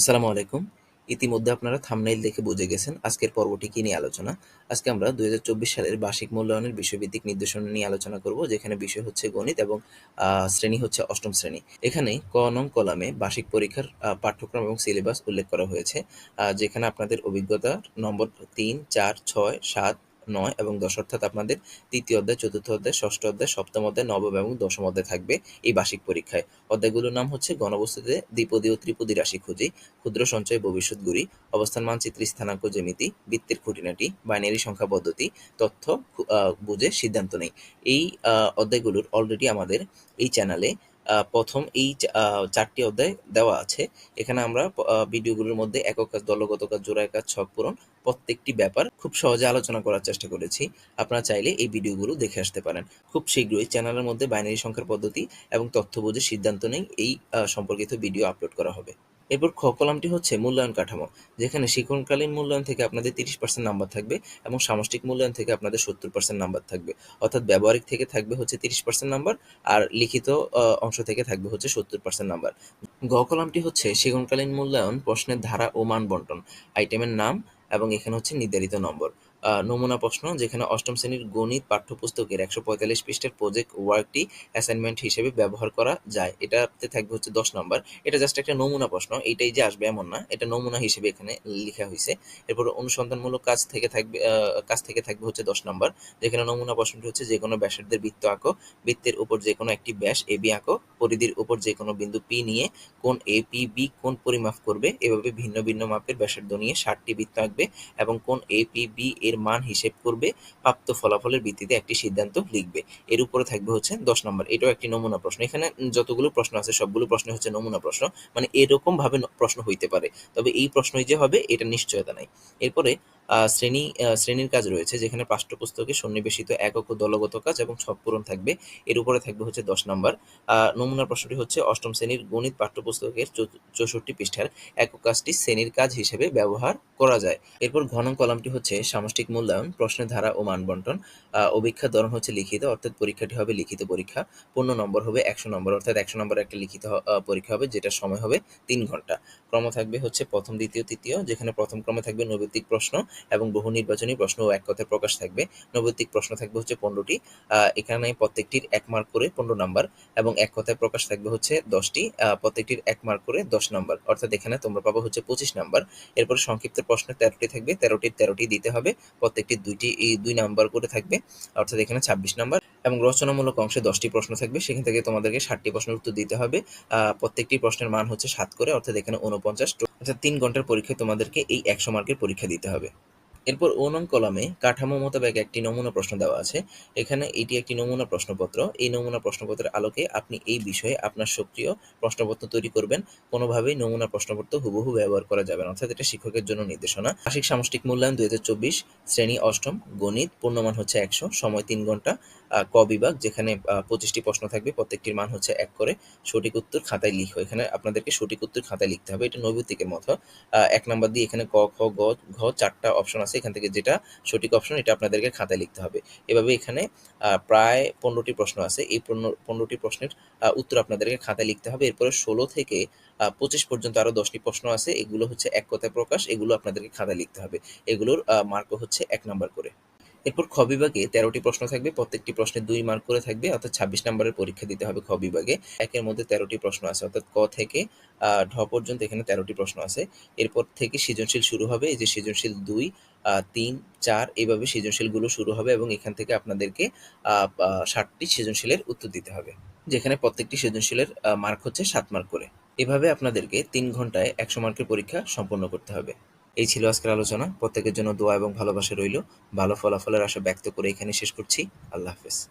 আসসালামু আলাইকুম। ইতিমধ্যে আপনারা থাম্বনেইল দেখে বুঝে গেছেন আজকের পর্বটি কি নিয়ে আলোচনা। আজকে আমরা ২০২৪ সালের বার্ষিক মূল্যায়নের বিষয়ভিত্তিক নির্দেশনা নিয়ে আলোচনা করব যেখানে বিষয় হচ্ছে গণিত এবং শ্রেণি হচ্ছে অষ্টম শ্রেণি। এখানে ক নং কলামে বার্ষিক পরীক্ষার পাঠ্যক্রম এবং সিলেবাস উল্লেখ করা হয়েছে। যেখানে আপনাদের অভিজ্ঞতার নম্বর ৩, ৪, ৬, ৭, ৯ এবং ১০ অর্থাৎ আপনাদের তৃতীয় অধ্যায়, চতুর্থ অধ্যায়, ষষ্ঠ অধ্যায়, সপ্তম অধ্যায়, নবম এবং দশম অধ্যায় থাকবে এই বার্ষিক পরীক্ষায়। অধ্যায়গুলোর নাম হচ্ছে ঘনবস্তুতে দ্বিপদী ও ত্রিপদী রাশি খুঁজি, ক্ষুদ্র সঞ্চয় ভবিষ্যৎ গুরি, অবস্থান মানচিত্রে স্থানাঙ্ক জ্যামিতি, বৃত্তের খুঁটিনাটি, বাইনারি সংখ্যা পদ্ধতি, তথ্য বুঝে সিদ্ধান্ত নেই। এই অধ্যায়গুলোর অলরেডি আমাদের এই চ্যানেলে প্রথম এই চারটি ৪ অধ্যায় দেওয়া আছে। এখানে আমরা ভিডিওগুলোর মধ্যে একক কাজ, দলগত কাজ, জোড়ায় কাজ, ছক পূরণ প্রত্যেকটি ব্যাপার খুব সহজে আলোচনা করার চেষ্টা করেছি। আপনারা চাইলে এই ভিডিওগুলো দেখে আসতে পারেন। খুব শীঘ্রই চ্যানেলের মধ্যে বাইনারি সংখ্যার পদ্ধতি এবং তথ্য বুঝে সিদ্ধান্ত নেই এই সম্পর্কিত ভিডিও আপলোড করা হবে। এরপর খ কলামটি হচ্ছে মূল্যায়ন কাঠামো। যেখানে শিক্ষণকালীন মূল্যায়ন থেকে আপনাদের ৩০% নাম্বার থাকবে এবং সামষ্টিক মূল্যায়ন থেকে আপনাদের ৭০% নাম্বার থাকবে। অর্থাৎ ব্যবহারিক থেকে থাকবে হচ্ছে ৩০% নাম্বার আর লিখিত অংশ থেকে থাকবে হচ্ছে ৭০% নাম্বার। গ কলামটি হচ্ছে শিক্ষণকালীন মূল্যায়ন প্রশ্নের ধারা ও মান বন্টন, আইটেমের নাম এবং এখানে হচ্ছে নির্ধারিত নম্বর। নমুনা প্রশ্ন যেখানে অষ্টম শ্রেণির গণিত পাঠ্যপুস্তকের একশো পঁয়তাল্লিশ পৃষ্ঠের প্রজেক্ট ওয়ার্কটি অ্যাসাইনমেন্ট হিসেবে ব্যবহার করা যায়। এটাতে থাকবে হচ্ছে দশ নম্বর এটা জাস্ট একটা নমুনা প্রশ্ন। এইটাই যে আসবে এমন না। এটা নমুনা হিসেবে এখানে লিখা হয়েছে এরপর অনুসন্ধানমূলক কাজ থেকে থাকবে কাজ থেকে থাকবে হচ্ছে দশ নম্বর যেখানে নমুনা প্রশ্নটি হচ্ছে যেকোনো ব্যাসার্ধের বৃত্ত আঁকো, বৃত্তের উপর যেকোনো একটি ব্যাস এ বি আঁকো, পরিধির উপর যেকোনো বিন্দু পি নিয়ে কোণ APB কোন পরিমাপ করবে। এভাবে ভিন্ন ভিন্ন মাপের ব্যাসার্ধ নিয়ে ৬০ টি বৃত্ত আঁকবে এবং কোণ APB এর মান হিসেব করবে। প্রাপ্ত ফলাফলের ভিত্তিতে একটি সিদ্ধান্ত লিখবে। এর উপরে থাকবে হচ্ছে দশ নম্বর এটাও একটি নমুনা প্রশ্ন। এখানে যতগুলো প্রশ্ন আছে, সবগুলো প্রশ্ন হচ্ছে নমুনা প্রশ্ন। মানে এরকম ভাবে প্রশ্ন হইতে পারে। তবে এই প্রশ্নই যে হবে, এটা নিশ্চয়তা নাই। এরপরে শ্রেণি শ্রেণির কাজ রয়েছে যেখানে পাঠ্যপুস্তকে সন্নিবেশিত একক ও দলগত কাজ এবং ছক পূরণ থাকবে। এর উপরে থাকবে হচ্ছে ১০ নাম্বার। আ নমুনা প্রশ্নটি হচ্ছে অষ্টম শ্রেণির গণিত পাঠ্যপুস্তকের চৌষট্টি পৃষ্ঠার একক কাজটি শ্রেণির কাজ হিসেবে ব্যবহার করা যায়। এরপর ঘ নং কলামটি হচ্ছে সামষ্টিক মূল্যায়ন, প্রশ্নের ধারা ও মান বন্টন। ধরন হচ্ছে লিখিত অর্থাৎ পরীক্ষাটি হবে লিখিত পরীক্ষা। পূর্ণ নম্বর হবে ১০০ নম্বর অর্থাৎ একশো নম্বর একটা লিখিত পরীক্ষা হবে যেটা সময় হবে তিন ঘণ্টা। ক্রম থাকবে হচ্ছে প্রথম, দ্বিতীয়, তৃতীয় যেখানে প্রথম ক্রমে থাকবে নৈর্ব্যক্তিক প্রশ্ন এবং বহু নির্বাচনী প্রশ্ন এক কথায় প্রকাশ থাকবে। নৈর্ব্যক্তিক প্রশ্ন থাকবে হচ্ছে ১৫ টি। আ, এখানে প্রত্যেকটির এক মার্ক করে ১৫ নাম্বার এবং এক কথায় প্রকাশ থাকবে হচ্ছে ১০ টি। আ, প্রত্যেকটির এক মার্ক করে ১০ নাম্বার। অর্থাৎ এখানে তোমরা পাবো হচ্ছে ২৫ নাম্বার। এরপরে সংক্ষিপ্ত প্রশ্ন ১৩ টি থাকবে। ১৩ টির ১৩ টি দিতে হবে। প্রত্যেকটির ২ টি ই ২ নাম্বার করে থাকবে। অর্থাৎ এখানে ২৬ নাম্বার এবং রচনামূলক অংশে দশটি প্রশ্ন থাকবে। সেখান থেকে তোমাদেরকে ৬০ টি প্রশ্নের উত্তর দিতে হবে। প্রত্যেকটি প্রশ্নের মান হচ্ছে সাত করে অর্থাৎ এখানে ৪৯ অর্থাৎ তিন ঘণ্টার পরীক্ষায় তোমাদেরকে এই ১০০ মার্কের পরীক্ষা দিতে হবে। এরপর অ নং কলামে কাঠামো মোতাবেক একটি নমুনা প্রশ্ন দেওয়া আছে। এখানে এটি একটি নমুনা প্রশ্নপত্র। এই নমুনা প্রশ্নপত্রের আলোকে আপনি এই বিষয়ে আপনার সক্রিয় প্রশ্নপত্র তৈরি করবেন। কোনোভাবেই নমুনা প্রশ্নপত্র হুবহু ব্যবহার করা যাবে না। অর্থাৎ এটা শিক্ষকের জন্য নির্দেশনা। বার্ষিক সামষ্টিক মূল্যায়ন ২০২৪ শ্রেণি অষ্টম গণিত পূর্ণমান হচ্ছে ১০০ সময় তিন ঘণ্টা। ক বিভাগ যেখানে ২৫ প্রশ্ন থাকবে। প্রত্যেকটির মান হচ্ছে এক করে। সঠিক উত্তর খাতায় লিখো। এখানে আপনাদেরকে সঠিক উত্তর খাতায় লিখতে হবে। এটা নৈর্ব্যক্তিকের মতো। ১ নাম্বার দিয়ে এখানে ক, খ, গ, ঘ চারটা অপশন আছে। এখান থেকে যেটা সঠিক অপশন এটা আপনাদেরকে খাতায় লিখতে হবে। এভাবে এখানে প্রায় পনেরোটি প্রশ্ন আছে। এই পনেরোটি ১৫ প্রশ্নের উত্তর আপনাদেরকে খাতায় লিখতে হবে। এরপরে ১৬ থেকে পঁচিশ পর্যন্ত আরও দশটি প্রশ্ন আছে। এগুলো হচ্ছে এক কথায় প্রকাশ। এগুলো আপনাদেরকে খাতায় লিখতে হবে। এগুলোর মার্ক হচ্ছে এক নাম্বার করে। এরপর খ বিভাগে তেরোটি প্রশ্ন থাকবে। প্রত্যেকটি প্রশ্নে দুই মার্ক করে থাকবে। অর্থাৎ ছাব্বিশ নম্বরের পরীক্ষা দিতে হবে খ বিভাগে। একের মধ্যে তেরোটি প্রশ্ন আছে। অর্থাৎ ক থেকে ঢ পর্যন্ত এখানে তেরোটি প্রশ্ন আছে। এরপর থেকে সৃজনশীল শুরু হবে। এই যে সৃজনশীল ২, আ ৩, ৪ এভাবে সৃজনশীলগুলো শুরু হবে এবং এখান থেকে আপনাদেরকে আ আ ৬০ টি সৃজনশীলের উত্তর দিতে হবে। যেখানে প্রত্যেকটি সৃজনশীলের মার্ক হচ্ছে সাত মার্ক করে। এভাবে আপনাদেরকে তিন ঘন্টায় ১০০ মার্কের পরীক্ষা সম্পন্ন করতে হবে। এই ছিল আজকের আলোচনা। প্রত্যেকের জন্য দোয়া এবং ভালোবাসা রইল। ভালো ফলাফলের আশা ব্যক্ত করে এখানে শেষ করছি। আল্লাহ হাফেজ।